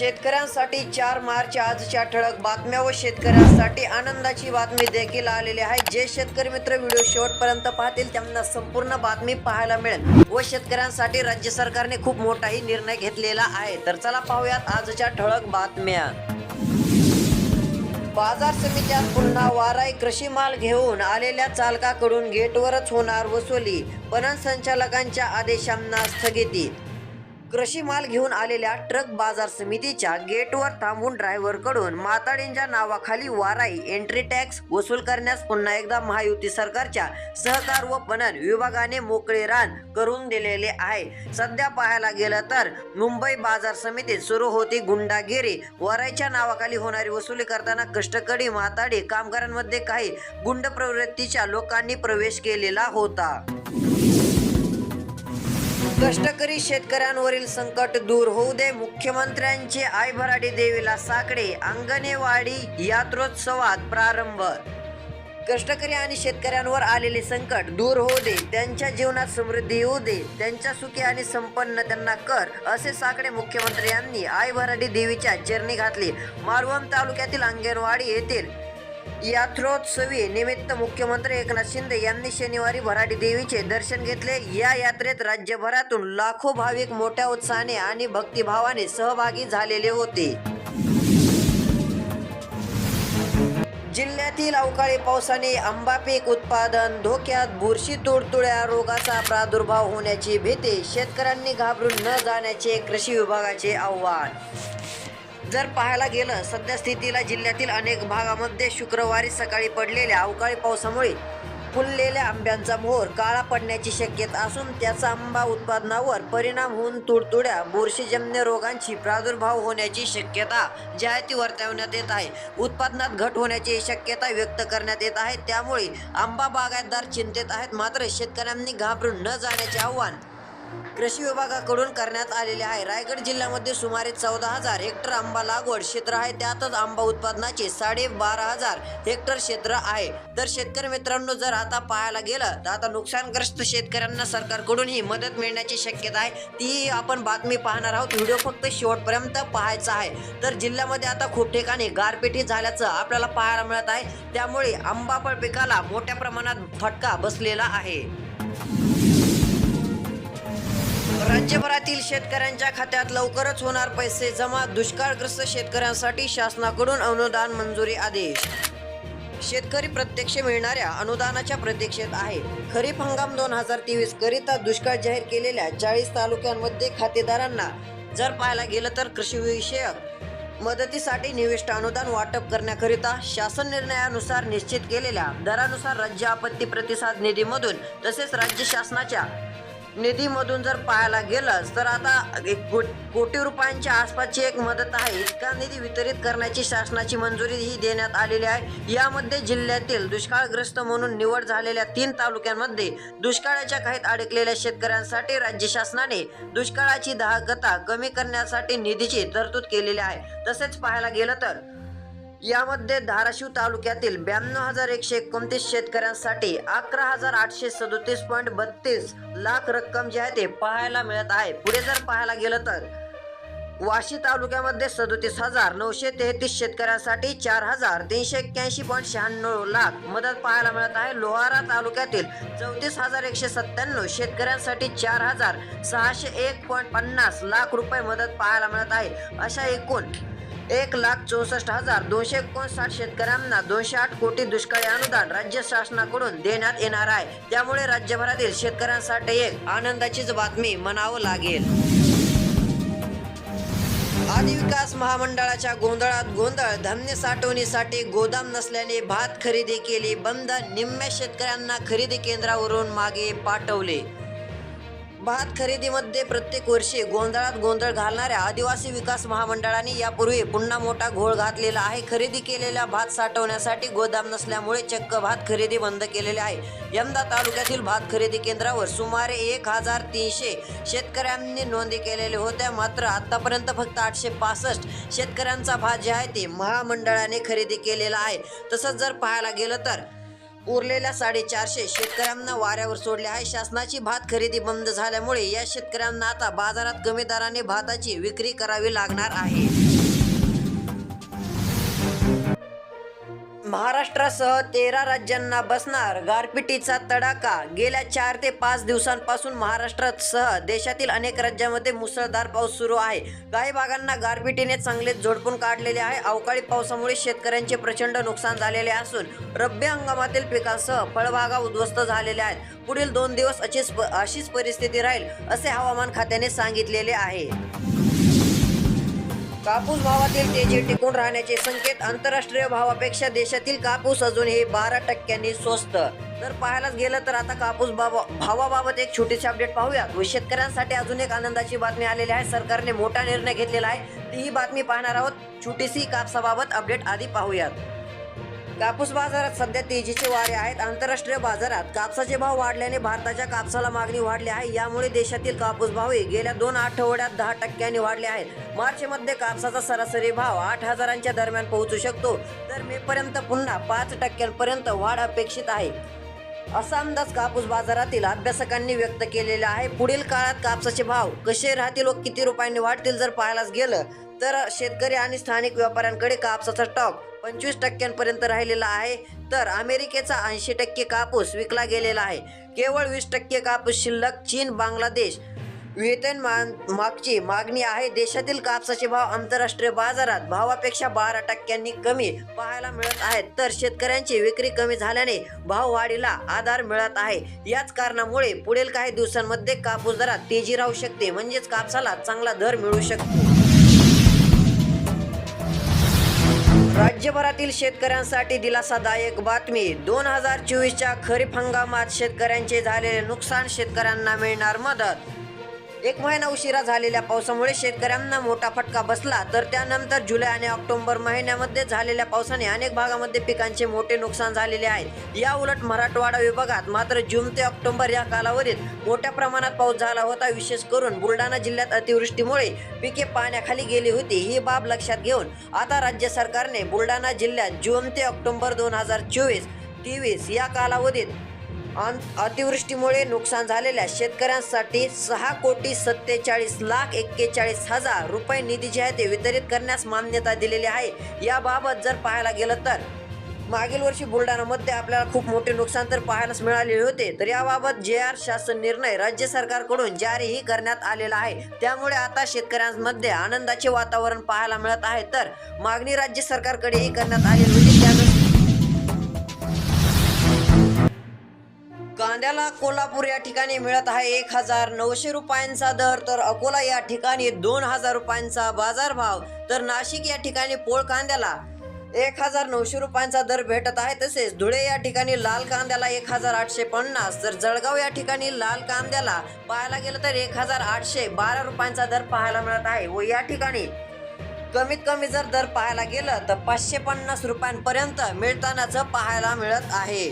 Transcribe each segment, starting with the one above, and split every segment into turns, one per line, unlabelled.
शेतकऱ्यांसाठी चार मार्च आजच्या ठळक बातम्या व शेतकऱ्यांसाठी आनंदाची बातमी देखील आलेली आहे. जे शेतकरी मित्र व्हिडिओ शेवटपर्यंत पाहतील त्यांना संपूर्ण बातमी पाहायला मिळेल व शेतकऱ्यांसाठी राज्य सरकारने खूप मोठाही निर्णय घेतलेला आहे. तर चला पाहूयात आजच्या ठळक बातम्या. बाजार समित्यात पुन्हा वाराई कृषी माल घेऊन आलेल्या चालकाकडून गेटवरच होणार वसुली पणन संचालकांच्या आदेशांना स्थगिती कृषी माल घेऊन आलेल्या ट्रक बाजार समितीच्या गेटवर थांबून ड्रायव्हरकडून माताडींच्या नावाखाली वाराई एंट्री टॅक्स वसूल करण्यास पुन्हा एकदा महायुती सरकारच्या सहकार व पणन विभागाने मोकळे रान करून दिलेले आहे. सध्या पाहायला गेलं तर मुंबई बाजार समितीत सुरू होती गुंडागिरी. वाराईच्या नावाखाली होणारी वसुली करताना कष्टकरी माताडी कामगारांमध्ये काही गुंड प्रवृत्तीच्या लोकांनी प्रवेश केलेला होता. कष्टकरी शेतकऱ्यांवरील संकट दूर होऊ दे. मुख्यमंत्र्यांचे आई भराडी देवीला साकडे. अंगणेवाडी यात्रोत्सवात प्रारंभ. कष्टकरी आणि शेतकऱ्यांवर आलेले संकट दूर होऊ दे. त्यांच्या जीवनात समृद्धी येऊ दे. त्यांच्या सुखी आणि संपन्न त्यांना कर असे साकडे मुख्यमंत्र्यांनी आई भराडी देवीच्या चरणी घातले. मालवण तालुक्यातील अंगणवाडी येथील यात्रोत्सवी निमित्त मुख्यमंत्री एकनाथ शिंदे यांनी शनिवारी भराडी देवीचे दर्शन घेतले. या यात्रेत राज्यभरातून लाखो भाविक मोठ्या उत्साहाने आणि भक्तिभावाने सहभागी झालेले होते. जिल्ह्यातील अवकाळी पावसाने आंबा पीक उत्पादन धोक्यात बुरशी तुडतुड्या रोगाचा प्रादुर्भाव होण्याची भीती शेतकऱ्यांनी घाबरून न जाण्याचे कृषी विभागाचे आव्हान. जर पाहायला गेलं सध्या स्थितीला जिल्ह्यातील अनेक भागामध्ये शुक्रवारी सकाळी पडलेल्या अवकाळी पावसामुळे फुललेल्या आंब्यांचा मोहर काळा पडण्याची शक्यता असून त्याचा आंबा उत्पादनावर परिणाम होऊन तुडतुड्या बुरशीजन्य रोगांची प्रादुर्भाव होण्याची शक्यता जाहिती वर्तवण्यात येत आहे. उत्पादनात घट होण्याची शक्यता व्यक्त करण्यात येत आहे. त्यामुळे आंबा बागायतदार चिंतेत आहेत. मात्र शेतकऱ्यांनी घाबरून न जाण्याचे आव्हान कृषी विभागाकडून करण्यात आलेले आहे. रायगड जिल्ह्यामध्ये सुमारे चौदा हजार हेक्टर आंबा लागवड क्षेत्र आहे. त्यातच आंबा उत्पादनाचे साडे बारा हजार हेक्टर क्षेत्र आहे. तर शेतकरी मित्रांनो जर आता पाहायला गेलं तर आता नुकसानग्रस्त शेतकऱ्यांना सरकारकडून ही मदत मिळण्याची शक्यता आहे. ती आपण बातमी पाहणार आहोत. व्हिडिओ फक्त शेवटपर्यंत पाहायचा आहे. तर जिल्ह्यामध्ये आता खूप ठिकाणी गारपिटी झाल्याचं आपल्याला पाहायला मिळत आहे. त्यामुळे आंबा फळ पिकाला मोठ्या प्रमाणात फटका बसलेला आहे. राज्यभरातील शेतकऱ्यांच्या खात्यात लवकरच होणार पैसे जमा. दुष्काळग्रस्त शेतकऱ्यांसाठी शासनाकडून अनुदान मंजुरी आदेश. शेतकरी प्रत्यक्ष मिळणाऱ्या अनुदानाच्या प्रतीक्षेत आहे. खरीप हंगाम दोन हजार तेवीस करिता दुष्काळ जाहीर केलेल्या चाळीस तालुक्यांमध्ये खातेदारांना जर पाहायला गेलं तर कृषीविषयक मदतीसाठी निविष्ट अनुदान वाटप करण्याकरिता शासन निर्णयानुसार निश्चित केलेल्या दरानुसार राज्य आपत्ती प्रतिसाद निधीमधून तसेच राज्य शासनाच्या निधीमधून जर पाहायला गेलं तर आता एक कोटी रुपयांच्या आसपासची एक मदत आहे. इतका निधी वितरित करण्याची शासनाची मंजुरी ही देण्यात आलेली आहे. यामध्ये जिल्ह्यातील दुष्काळग्रस्त म्हणून निवड झालेल्या तीन तालुक्यांमध्ये दुष्काळाच्या काहीत अडकलेल्या शेतकऱ्यांसाठी राज्य शासनाने दुष्काळाची दाहकता कमी करण्यासाठी निधीची तरतूद केलेली आहे. तसेच पाहायला गेलं तर यामध्ये धाराशिव तालुक्यातील ब्याण्णव हजार एकशे एकोणतीस शेतकऱ्यांसाठी अकरा हजार आठशे सदोतीस पॉईंट बत्तीस लाख रक्कम जी आहे ते पाहायला मिळत आहे. पुढे जर पाहायला गेलं तर वाशी तालुक्यामध्ये सदोतीस हजार नऊशे तेहतीस शेतकऱ्यांसाठी चार हजार तीनशे एक्क्याऐंशी पॉईंट शहाण्णव लाख मदत पाहायला मिळत आहे. लोहारा तालुक्यातील चौतीस हजार एकशे सत्त्याण्णव शेतकऱ्यांसाठी चार हजार सहाशे एक पॉईंट पन्नास लाख रुपये मदत पाहायला मिळत आहे. अशा एकूण एक लाख चौसष्ट हजार दोनशे एकोणसाठ शेतकऱ्यांना दोनशे आठ कोटी दुष्काळी अनुदान राज्य शासनाकडून देण्यात येणार आहे. त्यामुळे राज्यभरातील शेतकऱ्यांसाठी एक आनंदाचीच बातमी म्हणावं लागेल. आदिविकास महामंडळाच्या गोंधळात गोंधळ धान्य साठवणीसाठी गोदाम नसल्याने भात खरेदी केली बंद निम्म्या शेतकऱ्यांना खरेदी केंद्रावरून मागे पाठवले. भात खरेदीमध्ये प्रत्येक वर्षी गोंधळात गोंधळ घालणाऱ्या आदिवासी विकास महामंडळाने यापूर्वी पुन्हा मोठा घोळ घातलेला आहे. खरेदी केलेल्या भात साठवण्यासाठी गोदाम नसल्यामुळे चक्क भात खरेदी बंद केलेले आहे. यंदा तालुक्यातील भात खरेदी केंद्रावर सुमारे एक हजार तीनशे शेतकऱ्यांनी नोंदी केलेल्या होत्या. मात्र आतापर्यंत फक्त आठशे पासष्ट शेतकऱ्यांचा भात जे आहे ते महामंडळाने खरेदी केलेला आहे. तसंच जर पाहायला गेलं तर उरलेल्या साडेचारशे शेतकऱ्यांना वाऱ्यावर सोडले आहे. शासनाची भात खरेदी बंद झाल्यामुळे या शेतकऱ्यांना आता बाजारात कमी दराने भाताची विक्री करावी लागणार आहे. महाराष्ट्रासह तेरा राज्यांना बसणार गारपिटीचा तडाखा. गेल्या चार ते पाच दिवसांपासून महाराष्ट्रासह देशातील अनेक राज्यांमध्ये मुसळधार पाऊस सुरू आहे. काही भागांना गारपिटीने चांगलेच झोडपून काढलेले आहे. अवकाळी पावसामुळे शेतकऱ्यांचे प्रचंड नुकसान झालेले असून रब्बी हंगामातील पिकांसह फळबागा उद्ध्वस्त झालेल्या आहेत. पुढील दोन दिवस अशीच अशीच परिस्थिती राहील असे हवामान खात्याने सांगितलेले आहे. कापूस भावातील तेजी टिकून राहण्याचे संकेत आंतरराष्ट्रीय भावापेक्षा देशातील कापूस अजूनही बारा टक्क्यांनी स्वस्त. तर पाहायलाच गेलं तर आता कापूस भावा भावाबाबत एक छोटीशी अपडेट पाहूयात. व शेतकऱ्यांसाठी अजून एक आनंदाची बातमी आलेली आहे. सरकारने मोठा निर्णय घेतलेला आहे. ती ही बातमी पाहणार आहोत. छोटीशी कापसाबाबत अपडेट आधी पाहूयात. कापूस बाजारात सध्या तेजीचे वारे आहेत. आंतरराष्ट्रीय बाजारात कापसाचे भाव वाढल्याने भारताच्या कापसाला मागणी वाढली आहे. यामुळे देशातील कापूस भावही गेल्या दोन आठवड्यात दहा टक्क्यांनी वाढले आहेत. मार्च मध्ये कापसाचा सरासरी भाव आठ हजारांच्या दरम्यान पोहोचू शकतो. तर मे पर्यंत पुन्हा पाच टक्क्यांपर्यंत वाढ अपेक्षित आहे. असा अंदाज कापूस बाजारातील अभ्यासकांनी व्यक्त केलेला आहे. पुढील काळात कापसाचे भाव कसे राहतील व किती रुपयांनी वाढतील जर पाहायलाच गेलं तर शेतकरी आणि स्थानिक व्यापाऱ्यांकडे कापसाचा स्टॉक पंचवीस टक्क्यांपर्यंत राहिलेला आहे तर अमेरिकेचा ऐंशी टक्के कापूस विकला गेलेला आहे. केवळ वीस टक्के कापूस शिल्लक चीन बांगलादेश वेतन मागची मागणी आहे. देशातील कापसाचे भाव आंतरराष्ट्रीय बाजारात भावापेक्षा बारा टक्क्यांनी कमी पाहायला मिळत आहेत. तर शेतकऱ्यांची विक्री कमी झाल्याने भाव वाढीला आधार मिळत आहे. याच कारणामुळे पुढील काही दिवसांमध्ये कापूस दरात तेजी राहू शकते. म्हणजेच कापसाला चांगला दर मिळू शकतो. राज्यभरातील शेतकऱ्यांसाठी दिलासादायक बातमी. दोन हजार चोवीसच्या खरीप हंगामात शेतकऱ्यांचे झालेले नुकसान शेतकऱ्यांना मिळणार मदत. एक महिना उशिरा झालेल्या पावसामुळे शेतकऱ्यांना मोठा फटका बसला. तर त्यानंतर जुलै आणि ऑक्टोबर महिन्यामध्ये झालेल्या पावसाने अनेक भागामध्ये पिकांचे मोठे नुकसान झालेले आहे. या उलट मराठवाडा विभागात मात्र जून ते ऑक्टोबर या कालावधीत मोठ्या प्रमाणात पाऊस झाला होता. विशेष करून बुलढाणा जिल्ह्यात अतिवृष्टीमुळे पिके पाण्याखाली गेली होती ही बाब लक्षात घेऊन आता राज्य सरकारने बुलढाणा जिल्ह्यात जून ते ऑक्टोबर दोन हजार चोवीस तेवीस या कालावधीत अतिवृष्टीमुळे नुकसान झालेल्या शेतकऱ्यांसाठी सहा कोटी सत्तेचाळीस लाख एक्केचाळीस हजार रुपये निधी जे आहे ते वितरित करण्यास मान्यता दिलेली आहे. याबाबत जर पाहायला गेलं तर मागील वर्षी बुलढाणामध्ये आपल्याला खूप मोठे नुकसान तर पाहायलाच मिळालेले होते. तर याबाबत जे आर शासन निर्णय राज्य सरकारकडून जारीही करण्यात आलेला आहे. त्यामुळे आता शेतकऱ्यांमध्ये आनंदाचे वातावरण पाहायला मिळत आहे. तर मागणी राज्य सरकारकडेही करण्यात आलेली होती. कांद्याला कोल्हापूर या ठिकाणी मिळत आहे एक हजार नऊशे रुपयांचा दर. तर अकोला या ठिकाणी दोन हजार रुपयांचा बाजारभाव. तर नाशिक या ठिकाणी पोळ कांद्याला एक हजार नऊशे रुपयांचा दर भेटत आहे. तसेच धुळे या ठिकाणी लाल कांद्याला एक हजार आठशे पन्नास. तर जळगाव या ठिकाणी लाल कांद्याला पाहायला गेलं तर एक हजार आठशे बारा रुपयांचा दर पाहायला मिळत आहे. व या ठिकाणी कमीत कमी जर दर पाहायला गेलं तर पाचशे पन्नास रुपयांपर्यंत मिळतानाच पाहायला मिळत आहे.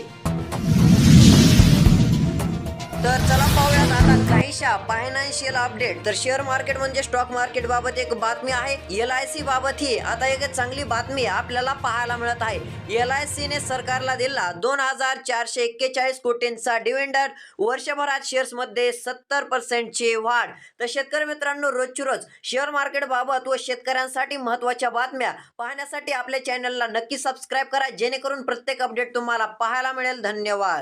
तर चला पाहूयात आता काहीशा फायनान्शियल अपडेट तर शेअर मार्केट म्हणजे स्टॉक मार्केट बाबत एक बातमी आहे. एल आय सी बाबत ही आता एक चांगली बातमी आपल्याला पाहायला मिळत आहे. एल आय सीने सरकारला दिला दोन हजार चारशे एक्केचाळीस कोटींचा डिव्हिडंड वर्षभरात शेअर्समध्ये सत्तर पर्सेंटची वाढ. तर शेतकरी मित्रांनो रोजची रोज शेअर मार्केट बाबत व शेतकऱ्यांसाठी महत्त्वाच्या बातम्या पाहण्यासाठी आपल्या चॅनलला नक्की सबस्क्राईब करा. जेणेकरून प्रत्येक अपडेट तुम्हाला पाहायला मिळेल. धन्यवाद.